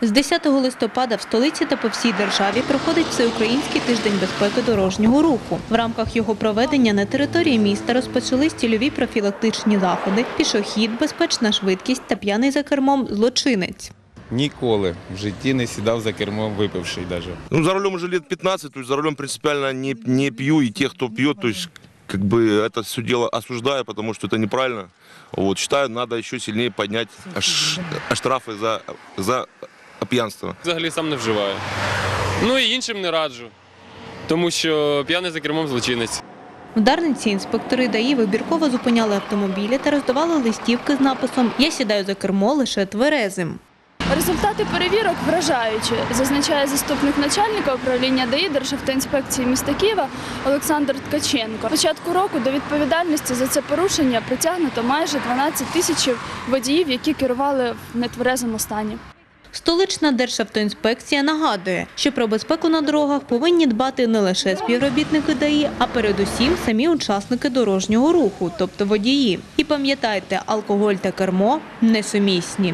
З 10 листопада в столиці та по всій державі проходить Всеукраїнський тиждень безпеки дорожнього руху. В рамках його проведення на території міста розпочались цільові профілактичні заходи, пішохід, безпечна швидкість та п'яний за кермом злочинець. Ніколи в житті не сідав за кермо випивший навіть. Ну, за рулем уже лет 15, то есть за рулем принципиально не, не пью, и те, кто пьет, то есть как бы это все дело осуждаю, потому что это неправильно. Вот, считаю, надо еще сильнее поднять аш- штрафы за, за пьянство. Взагалі сам не вживаю. Ну і іншим не раджу, тому що п'яний за кермом злочинець. В Дарниці інспектори ДАІ вибірково зупиняли автомобілі та роздавали листівки з написом Я сідаю за кермо лише тверезим. Результати перевірок вражаючі, зазначає заступник начальника управління ДАІ Державтоінспекції міста Києва Олександр Ткаченко. Початку року до відповідальності за це порушення притягнуто майже 12 тисяч водіїв, які керували в нетверезому стані. Столична Державтоінспекція нагадує, що про безпеку на дорогах повинні дбати не лише співробітники ДАІ, а передусім самі учасники дорожнього руху, тобто водії. І пам'ятайте, алкоголь та кермо несумісні.